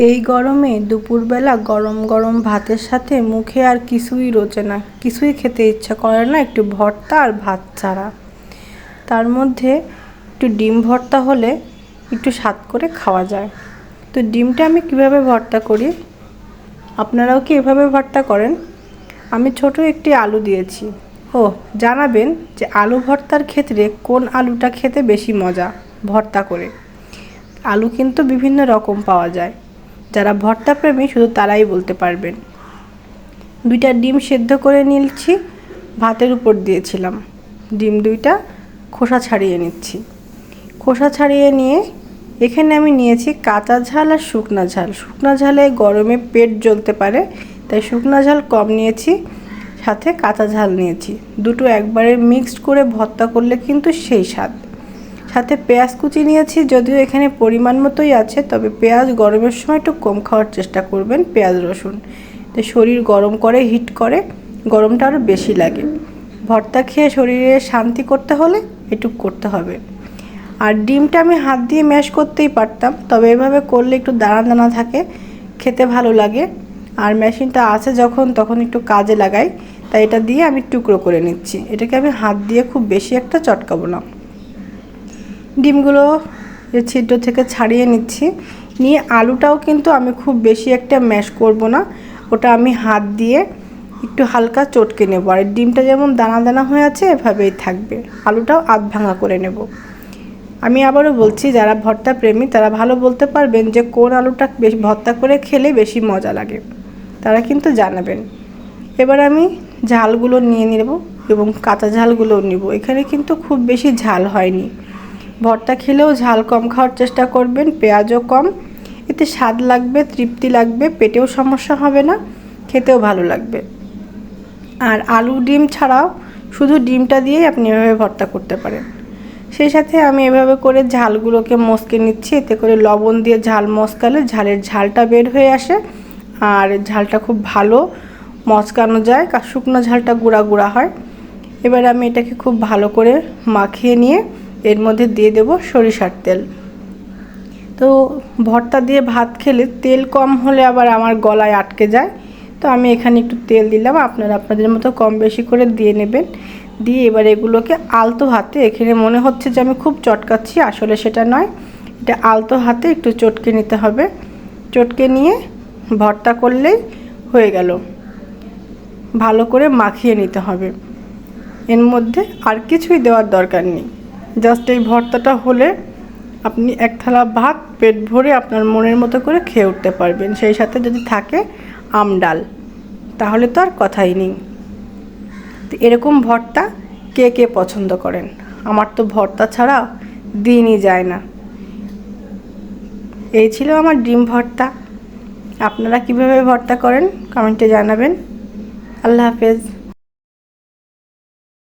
এই গরমে দুপুরবেলা গরম গরম ভাতের সাথে মুখে আর কিছুই রোচে না, কিছুই খেতে ইচ্ছা করে না একটু ভর্তা আর ভাত ছাড়া। তার মধ্যে একটু ডিম ভর্তা হলে একটু স্বাদ করে খাওয়া যায়। তো ডিমটা আমি কীভাবে ভর্তা করি? আপনারাও কি এভাবে ভর্তা করেন? আমি ছোট একটি আলু দিয়েছি। ও জানাবেন যে আলু ভর্তার ক্ষেত্রে কোন আলুটা খেতে বেশি মজা ভর্তা করে। আলু কিন্তু বিভিন্ন রকম পাওয়া যায়। যারা ভর্তা প্রেমী শুধু তারাই বলতে পারবেন। দুইটা ডিম সেদ্ধ করে নিচ্ছি ভাতের উপর দিয়েছিলাম। ডিম দুইটা খোসা ছাড়িয়ে নিচ্ছি। খোসা ছাড়িয়ে নিয়ে এখানে আমি নিয়েছি কাঁচা ঝাল আর শুকনা ঝাল। শুকনা ঝালে গরমে পেট জ্বলতে পারে, তাই শুকনা ঝাল কম নিয়েছি, সাথে কাঁচা ঝাল নিয়েছি। দুটো একবারে মিক্সড করে ভর্তা করলে কিন্তু সেই স্বাদ। সাথে পেঁয়াজ কুচি নিয়েছি, যদিও এখানে পরিমাণ মতোই আছে, তবে পেঁয়াজ গরমের সময় একটু কম খাওয়ার চেষ্টা করবেন পেঁয়াজ, রসুন। তো শরীর গরম করে, হিট করে, গরমটা আরও বেশি লাগে। ভর্তা খেয়ে শরীরে শান্তি করতে হলে এটুক করতে হবে। আর ডিমটা আমি হাত দিয়ে ম্যাশ করতেই পারতাম, তবে এভাবে করলে একটু দানা দানা থাকে, খেতে ভালো লাগে। আর মেশিনটা আছে যখন, তখন একটু কাজে লাগাই, তাই এটা দিয়ে আমি টুকরো করে নিচ্ছি। এটাকে আমি হাত দিয়ে খুব বেশি একটা চটকাবো না। ডিমগুলো ছিদ্র থেকে ছাড়িয়ে নিচ্ছি। নিয়ে আলুটাও কিন্তু আমি খুব বেশি একটা ম্যাশ করব না। ওটা আমি হাত দিয়ে একটু হালকা চটকে নেব। আর ডিমটা যেমন দানা দানা হয়ে আছে, এভাবেই থাকবে। আলুটাও আধ ভাঙা করে নেব। আমি আবারও বলছি, যারা ভর্তা প্রেমী, তারা ভালো বলতে পারবেন যে কোন আলুটা বেশি ভর্তা করে খেলে বেশি মজা লাগে। তারা কিন্তু জানাবেন। এবার আমি ঝালগুলো নিয়ে নেব এবং কাঁচা ঝালগুলোও নিব। এখানে কিন্তু খুব বেশি ঝাল হয়নি। ভর্তা খেলেও ঝাল কম খাওয়ার চেষ্টা করবেন, পেঁয়াজও কম। এতে স্বাদ লাগবে, তৃপ্তি লাগবে, পেটেও সমস্যা হবে না, খেতেও ভালো লাগবে। আর আলু ডিম ছাড়াও শুধু ডিমটা দিয়েই আপনি এভাবে ভর্তা করতে পারেন। সেই সাথে আমি এভাবে করে ঝালগুলোকে মস্কে নিচ্ছি, এতে করে লবণ দিয়ে ঝাল মস্কালে ঝালের ঝালটা বের হয়ে আসে। আর ঝালটা খুব ভালো মচকানো যায় শুকনো ঝালটা গুঁড়া গুঁড়া হয়। এবার আমি এটাকে খুব ভালো করে মাখিয়ে নিয়ে এর মধ্যে দিয়ে দেব সরিষার তেল। তো ভর্তা দিয়ে ভাত খেলে তেল কম হলে আবার আমার গলায় আটকে যায়। তো আমি এখানে একটু তেল দিলাম, আপনারা আপনাদের মতো কম বেশি করে দিয়ে নেবেন। দিয়ে এবার এগুলোকে আলতো হাতে, এখানে মনে হচ্ছে যে আমি খুব চটকাচ্ছি, আসলে সেটা নয়। এটা আলতো হাতে একটু চটকে নিতে হবে। চটকে নিয়ে ভর্তা করলেই হয়ে গেল। ভালো করে মাখিয়ে নিতে হবে। এর মধ্যে আর কিছুই দেওয়ার দরকার নেই। জাস্ট এই ভর্তাটা হলে আপনি এক থালা ভাত, পেট ভরে আপনার মনের মতো করে খেয়ে উঠতে পারবেন। সেই সাথে যদি থাকে আম ডাল, তাহলে তো আর কথাই নেই। এরকম ভর্তা কে কে পছন্দ করেন? আমার তো ভর্তা ছাড়া দিনই যায় না। এই ছিল আমার ডিম ভর্তা। আপনারা কীভাবে ভর্তা করেন? কমেন্টে জানাবেন। আল্লাহ হাফেজ।